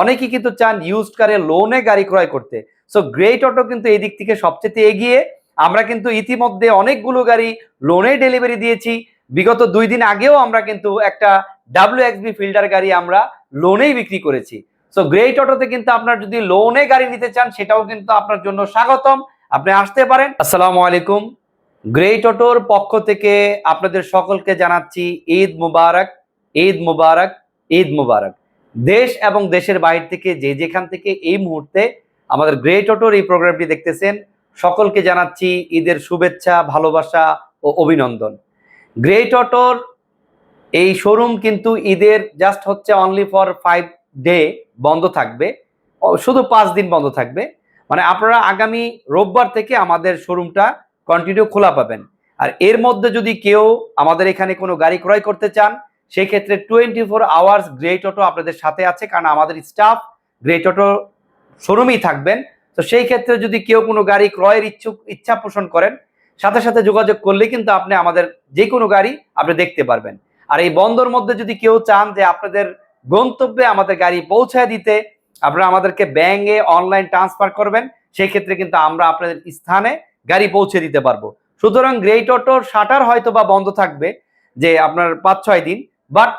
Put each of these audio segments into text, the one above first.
অনেকেই কিন্তু চান ইউজড কারে লোনে গাড়ি ক্রয় করতে। সো গ্রেট অটো কিন্তু এই দিক থেকে সবচেয়ে এগিয়ে। আমরা কিন্তু ইতিমধ্যে অনেকগুলো গাড়ি লোনে ডেলিভারি দিয়েছি। বিগত দুই দিন আগেও আমরা কিন্তু একটা ডাব্লিউ এক্সবি ফিল্ডার গাড়ি আমরা লোনেই বিক্রি করেছি। সো গ্রেট অটোতে কিন্তু আপনার যদি লোনে গাড়ি নিতে চান, সেটাও কিন্তু আপনার জন্য স্বাগতম। আপনি আসতে পারেন। আসসালামু আলাইকুম। গ্রেট অটোর পক্ষ থেকে আপনাদের সকলকে জানাচ্ছি ঈদ মুবারক ঈদ মুবারক ঈদ মুবারক। দেশ এবং দেশের বাইরে থেকে যে যেখান থেকে এই মুহূর্তে আমাদের গ্রেট অটোর এই প্রোগ্রামটি দেখতেছেন, সকলকে জানাচ্ছি ঈদের শুভেচ্ছা, ভালোবাসা ও অভিনন্দন। গ্রেট অটোর এই শোরুম কিন্তু ঈদের জাস্ট হচ্ছে অনলি ফর ফাইভ ডে বন্ধ থাকবে। শুধু পাঁচ দিন বন্ধ থাকবে। মানে আপনারা আগামী রোববার থেকে আমাদের শোরুমটা কন্টিনিউ খোলা পাবেন। আর এর মধ্যে যদি কেউ আমাদের এখানে কোনো গাড়ি ক্রয় করতে চান সেক্ষেত্রে twenty four hours Great Auto আপনাদের সাথে আছে, কারণ আমাদের স্টাফ গ্রেট অটো শোরুমেই থাকবেন। তো সেই ক্ষেত্রে যদি কেউ কোনো গাড়ি ক্রয়ের ইচ্ছুক, ইচ্ছা পোষণ করেন, সাথে সাথে যোগাযোগ করলে কিন্তু আপনি আমাদের যে কোনো গাড়ি আপনি দেখতে পারবেন। আর এই বন্দর মধ্যে যদি কেউ চান যে আপনাদের গন্তব্যে আমাদের গাড়ি পৌঁছায় দিতে, আপনারা আমাদেরকে ব্যাঙ্কে অনলাইন ট্রান্সফার করবেন সেই ক্ষেত্রে কিন্তু আমরা আপনাদের স্থানে গাড়ি পৌঁছে দিতে পারব। সুতরাং গ্রেট অটোর শাটার হয়তো বা বন্ধ থাকবে, যে আপনার পাঁচ ছয় দিন বাট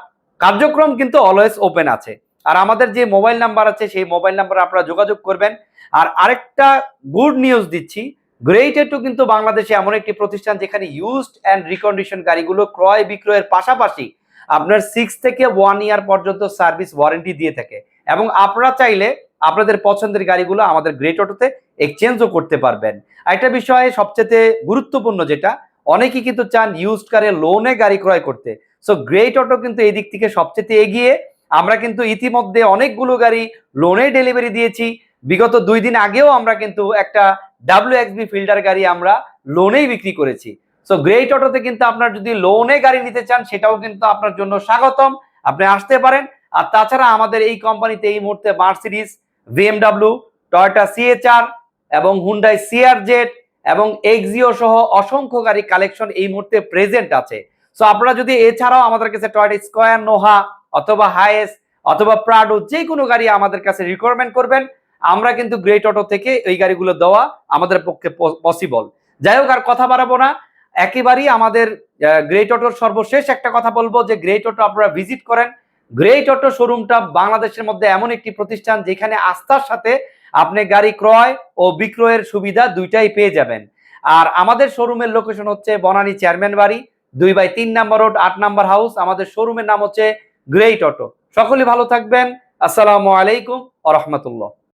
কার্যক্রম কিন্তু অলওয়েজ ওপেন আছে। আর আমাদের যে মোবাইল নাম্বার আছে, সেই মোবাইল নাম্বারে আপনারা যোগাযোগ করবেন। আর আরেকটা গুড নিউজ দিচ্ছি। গ্রেট এটু কিন্তু বাংলাদেশে এমন একটি প্রতিষ্ঠান যেখানে ইউজড অ্যান্ড রিকন্ডিশন গাড়িগুলো ক্রয় বিক্রয়ের পাশাপাশি আপনার সিক্স থেকে ওয়ান ইয়ার পর্যন্ত সার্ভিস ওয়ারেন্টি দিয়ে থাকে। এবং আপনারা চাইলে আপনাদের পছন্দের গাড়িগুলো আমাদের গ্রেট অটোতে এক্সচেঞ্জও করতে পারবেন। একটা বিষয়ে সবচেয়ে গুরুত্বপূর্ণ যেটা, অনেকেই কিন্তু চান ইউজড কারে লোনে গাড়ি ক্রয় করতে। সো গ্রেট অটো কিন্তু এই দিক থেকে সবচেয়ে এগিয়ে। আমরা কিন্তু ইতিমধ্যে অনেকগুলো গাড়ি লোনে ডেলিভারি দিয়েছি। বিগত দুই দিন আগেও আমরা কিন্তু একটা ডাব্লিউ এক্সবি ফিল্ডার গাড়ি আমরা লোনেই বিক্রি করেছি। সো গ্রেট অটোতে কিন্তু আপনার যদি লোনে গাড়ি নিতে চান, সেটাও কিন্তু আপনার জন্য স্বাগতম। আপনি আসতে পারেন। আর তাছাড়া আমাদের এই কোম্পানিতে এই মুহূর্তে মার্সিডিস বিএমডাব্লিউ টয়োটা সিএচআর এবং হুন্ডাই সিআর জেড এবং এক্সিও সহ অসংখ্য গাড়ি কালেকশন এই মুহূর্তে প্রেজেন্ট আছে। সো আপনারা যদি এছাড়াও আমাদের কাছে টয়োটা স্কোয়ার নোহা অথবা হাইএস অথবা প্রাডো যে কোনো গাড়ি আমাদের কাছে রিকোয়ারমেন্ট করবেন, আমরা কিন্তু গ্রেট অটো থেকে এই গাড়িগুলো দেওয়া আমাদের পক্ষে পসিবল যাই হোক, আর কথা বাড়াবো না। একেবারেই আমাদের গ্রেট অটোর সর্বশেষ একটা কথা বলব যে গ্রেট অটো আপনারা ভিজিট করেন। গ্রেট অটো শোরুমটা বাংলাদেশের মধ্যে এমন একটি প্রতিষ্ঠান যেখানে আস্থার সাথে আপনি গাড়ি ক্রয় ও বিক্রয়ের সুবিধা দুইটাই পেয়ে যাবেন। আর আমাদের শোরুমের লোকেশন হচ্ছে বনানী চেয়ারম্যান বাড়ি। দুই বাই তিন নাম্বার রোড আট নাম্বার হাউস আমাদের শোরুমের নাম হচ্ছে গ্রেট অটো সকলে ভালো থাকবেন। আসসালামু আলাইকুম আ রহমতুল্লাহ।